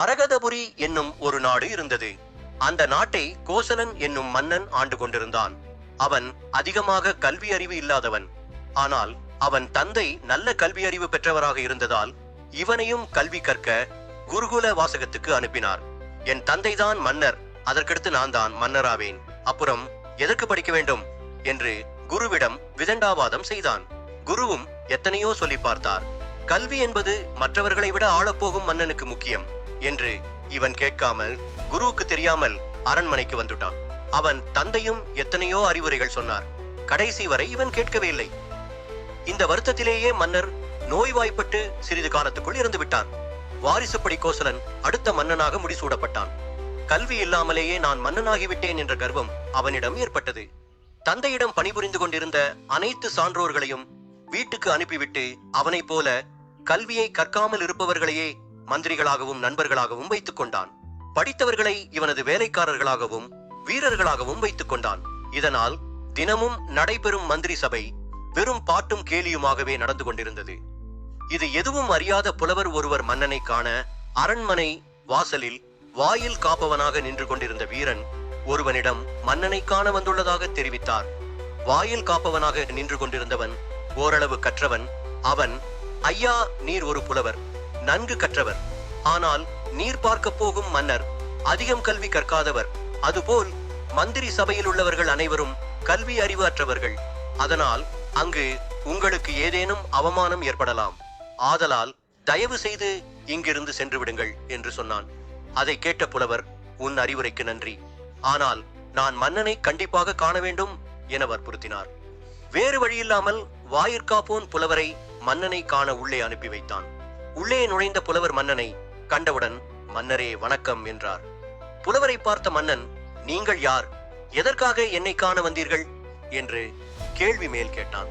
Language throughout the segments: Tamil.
அரகதபுரி என்னும் ஒரு நாடு இருந்தது. அந்த நாட்டை கோசலன் என்னும் மன்னன் ஆண்டு கொண்டிருந்தான். அவன் அதிகமாக கல்வி அறிவு இல்லாதவன். ஆனால் அவன் தந்தை நல்ல கல்வி அறிவு பெற்றவராக இருந்ததால் இவனையும் கல்வி கற்க குருகுல வாசகத்துக்கு அனுப்பினார். என் தந்தைதான் மன்னர். அதற்கடுத்து நான் தான் மன்னராவேன். அப்புறம் எதற்கு படிக்க வேண்டும்? என்று குருவிடம் விதண்டாவாதம் செய்தான். குருவும் எத்தனையோ சொல்லி பார்த்தார். கல்வி என்பது மற்றவர்களை விட ஆளப்போகும் மன்னனுக்கு முக்கியம். என்று இவன் கேட்காமல் குருவுக்கு தெரியாமல் அரண்மனைக்கு வந்துட்டான். அவன் தந்தையும் எத்தனையோ அறிவுரைகள் சொன்னார். கடைசி வரை இவன் கேட்கவே இல்லை. இந்த வருத்தத்திலேயே மன்னர் நோய்வாய்ப்பட்டு சிறிது காலத்துக்குள் இறந்து விட்டான். வாரிசுப்படி கோசலன் அடுத்த மன்னனாக முடிசூடப்பட்டான். கல்வி இல்லாமலேயே நான் மன்னனாகிவிட்டேன் என்ற கர்வம் அவனிடம் ஏற்பட்டது. தந்தையிடம் பணிபுரிந்து கொண்டிருந்த அனைத்து சான்றோர்களையும் வீட்டுக்கு அனுப்பிவிட்டு அவனைப் போல கல்வியை கற்காமல் இருப்பவர்களையே மந்திரிகளாகவும் நண்பர்களாகவும் வைத்துக் கொண்டான் படித்தவர்களை இவனது வேலைக்காரர்களாகவும் வீரர்களாகவும் வைத்துக் கொண்டான் இதனால் தினமும் நடைபெறும் மந்திரி சபை வெறும் பாட்டும் கேலியுமாகவே நடந்து கொண்டிருந்தது. இது எதுவும் அறியாத புலவர் ஒருவர் மன்னனை காண அரண்மனை வாசலில் வாயில் காப்பவனாக நின்று கொண்டிருந்த வீரன் ஒருவனிடம் மன்னனை காண வந்துள்ளதாக தெரிவித்தார். வாயில் காப்பவனாக நின்று கொண்டிருந்தவன் ஓரளவு கற்றவன். அவன் ஐயா நீர் ஒரு புலவர். நன்கு கற்றவர். ஆனால் நீர் பார்க்க போகும் மன்னர் அதிகம் கல்வி கற்காதவர். அதுபோல் மந்திரி சபையில் உள்ளவர்கள் அனைவரும் கல்வி அறிவு அற்றவர்கள் அதனால் அங்கு உங்களுக்கு ஏதேனும் அவமானம் ஏற்படலாம். ஆதலால் தயவு செய்து இங்கிருந்து சென்று விடுங்கள் என்று சொன்னான். அதை கேட்ட புலவர் உன் அறிவுரைக்கு நன்றி. ஆனால் நான் மன்னனை கண்டிப்பாக காண வேண்டும் என வற்புறுத்தினார். வேறு வழியில்லாமல் வாயிற்காப்போன் புலவரை மன்னனை காண உள்ளே அனுப்பி வைத்தான். உள்ளே நுழைந்த புலவர் மன்னனை கண்டவுடன் மன்னரே வணக்கம் என்றார். புலவரை பார்த்த மன்னன் நீங்கள் யார்? எதற்காக என்னை காண வந்தீர்கள்? என்று கேள்வி மேல் கேட்டான்.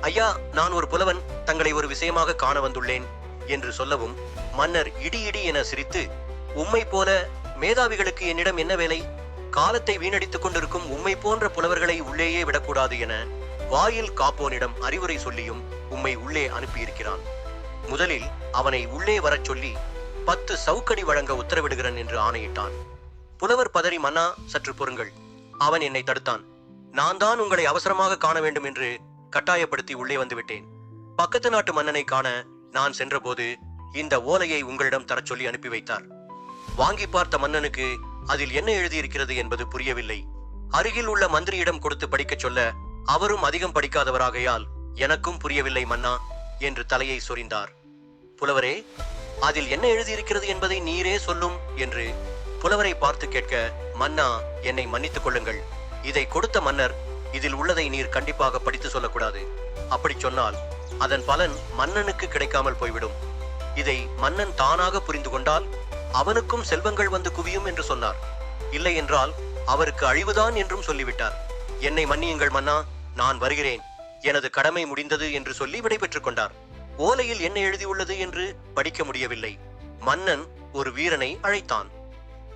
ஐயா நான் ஒரு புலவன் தங்களை ஒரு விஷயமாக காண வந்துள்ளேன் என்று சொல்லவும் மன்னர் இடி இடி என சிரித்து உம்மை போல மேதாவிகளுக்கு என்னிடம் என்ன வேலை? காலத்தை வீணடித்துக் கொண்டிருக்கும் உம்மை போன்ற புலவர்களை உள்ளேயே விடக்கூடாது என வாயில் காப்போனிடம் அறிவுரை சொல்லியும் உம்மை உள்ளே அனுப்பியிருக்கிறான். முதலில் அவனை உள்ளே வரச் சொல்லி பத்து சவுக்கடி வழங்க உத்தரவிடுகிறேன் என்று ஆணையிட்டான். புலவர் பதறி மன்னா சற்று பொறுங்கள். அவன் என்னை தடுத்தான். நான் தான் உங்களை அவசரமாக காண வேண்டும் என்று கட்டாயப்படுத்தி உள்ளே வந்துவிட்டேன் பக்கத்து நாட்டு மன்னனை காண நான் சென்றபோது இந்த ஓலையை உங்களிடம் தரச் சொல்லி அனுப்பி வைத்தார். வாங்கி பார்த்த மன்னனுக்கு அதில் என்ன எழுதியிருக்கிறது என்பது புரியவில்லை. அருகில் உள்ள மந்திரியிடம் கொடுத்து படிக்கச் சொல்ல அவரும் அதிகம் படிக்காதவராகையால் எனக்கும் புரியவில்லை மன்னா என்று தலையை சொரிந்தார். புலவரே அதில் என்ன எழுதியிருக்கிறது என்பதை நீரே சொல்லும் என்று புலவரை பார்த்து கேட்க மன்னா என்னை மன்னித்துக் கொள்ளுங்கள். இதை கொடுத்த மன்னர் இதில் உள்ளதை நீர் கண்டிப்பாக படித்து சொல்லக்கூடாது. அப்படி சொன்னால் அதன் பலன் மன்னனுக்கு கிடைக்காமல் போய்விடும். இதை மன்னன் தானாக புரிந்து கொண்டால் அவனுக்கும் செல்வங்கள் வந்து குவியும் என்று சொன்னார். இல்லை என்றால் அவருக்கு அழிவுதான் என்றும் சொல்லிவிட்டார். என்னை மன்னியுங்கள் மன்னா நான் வருகிறேன். எனது கடமை முடிந்தது என்று சொல்லி விடைபெற்றுக் கொண்டார். ஓலையில் என்ன எழுதியுள்ளது என்று படிக்க முடியவில்லை. மன்னன் ஒரு வீரனை அழைத்தான்.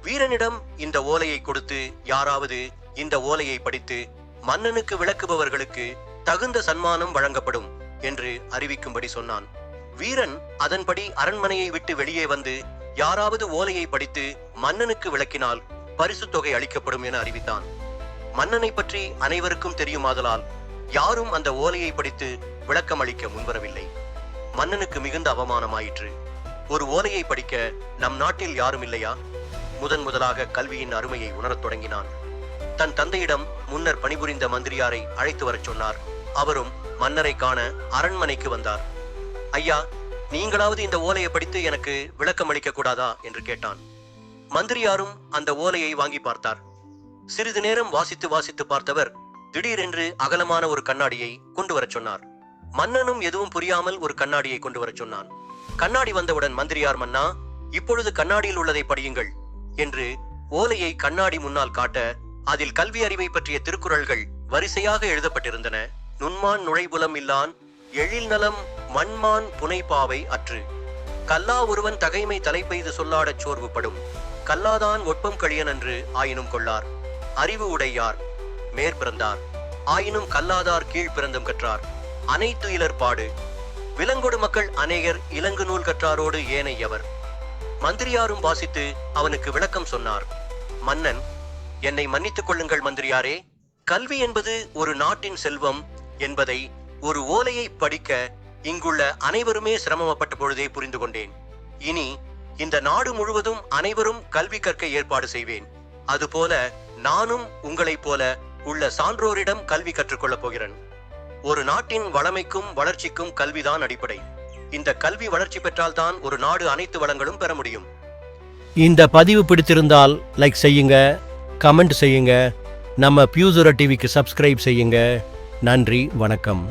வீரனிடம் இந்த ஓலையை கொடுத்து யாராவது இந்த ஓலையை படித்து மன்னனுக்கு விளக்குபவர்களுக்கு தகுந்த சன்மானம் வழங்கப்படும் என்று அறிவிக்கும்படி சொன்னான். வீரன் அதன்படி அரண்மனையை விட்டு வெளியே வந்து யாராவது ஓலையை படித்து மன்னனுக்கு விளக்கினால் பரிசு தொகை அளிக்கப்படும் என அறிவித்தான். மன்னனை பற்றி அனைவருக்கும் தெரியுமாதலால் யாரும் அந்த ஓலையை படித்து விளக்கம் அளிக்க முன்வரவில்லை. மன்னனுக்கு மிகுந்த அவமானமாயிற்று. ஒரு ஓலையை படிக்க நம் நாட்டில் யாரும் இல்லையா? முதன் முதலாக கல்வியின் அருமையை உணரத் தொடங்கினான். தன் தந்தையிடம் முன்னர் பணிபுரிந்த மந்திரியாரை அழைத்து வரச் சொன்னார். அவரும் மன்னரை காண அரண்மனைக்கு வந்தார். ஐயா நீங்களாவது இந்த ஓலையை படித்து எனக்கு விளக்கம் அளிக்க கூடாதா? என்று கேட்டான். மந்திரியாரும் அந்த ஓலையை வாங்கி பார்த்தார். சிறிது நேரம் வாசித்து வாசித்து பார்த்தவர் திடீரென்று அகலமான ஒரு கண்ணாடியை கொண்டு வரச் சொன்னார். மன்னனும் எதுவும் புரியாமல் ஒரு கண்ணாடியை கொண்டு வரச் சொன்னான். கண்ணாடி வந்தவுடன் மந்திரியார் மன்னா இப்பொழுது கண்ணாடியில் உள்ளதை படியுங்கள் என்று ஓலையை கண்ணாடி முன்னால் காட்ட அதில் கல்வி அறிவை பற்றிய திருக்குறள்கள் வரிசையாக எழுதப்பட்டிருந்தன. நுண்மான் நுழைபுலம் இல்லான் எழில் நலம் மண்மான் புனைப்பாவை அற்று. கல்லா ஒருவன் தகைமை தலைப்பெய்து சொல்லாடச் சோர்வுபடும். கல்லாதான் ஒட்பம் கழியன் என்று ஆயினும் கொள்ளார். அறிவு உடையார். மேற்பிறந்தார். ஆயினும் கல்லாதார் கீழ் பிறந்தும் கற்றார். அனைத்து இலர் பாடு. விலங்கொடு மக்கள் அநேகர் இலங்கு நூல் கற்றாரோடு ஏனையவர். மந்திரியாரும் வாசித்து அவனுக்கு விளக்கம் சொன்னார். மன்னன் என்னை மன்னித்துக் கொள்ளுங்கள் மந்திரியாரே. கல்வி என்பது ஒரு நாட்டின் செல்வம் என்பதை ஒரு ஓலையை படிக்க இங்குள்ள அனைவருமே சிரமப்பட்ட பொழுதே புரிந்து கொண்டேன். இனி இந்த நாடு முழுவதும் அனைவரும் கல்வி கற்க ஏற்பாடு செய்வேன். அதுபோல நானும் உங்களைப் போல உள்ள சான்றோரிடம் கல்வி கற்றுக்கொள்ளப் போகிறேன். ஒரு நாட்டின் வளமைக்கும் வளர்ச்சிக்கும் கல்விதான் அடிப்படை. இந்த கல்வி வளர்ச்சி பெற்றால்தான் ஒரு நாடு அனைத்து வளங்களும் பெற முடியும். இந்த பதிவு பிடித்திருந்தால் லைக் செய்யுங்க கமெண்ட் செய்யுங்க நம்ம பியூசுரா டிவிக்கு சப்ஸ்கிரைப் செய்யுங்க. நன்றி வணக்கம்.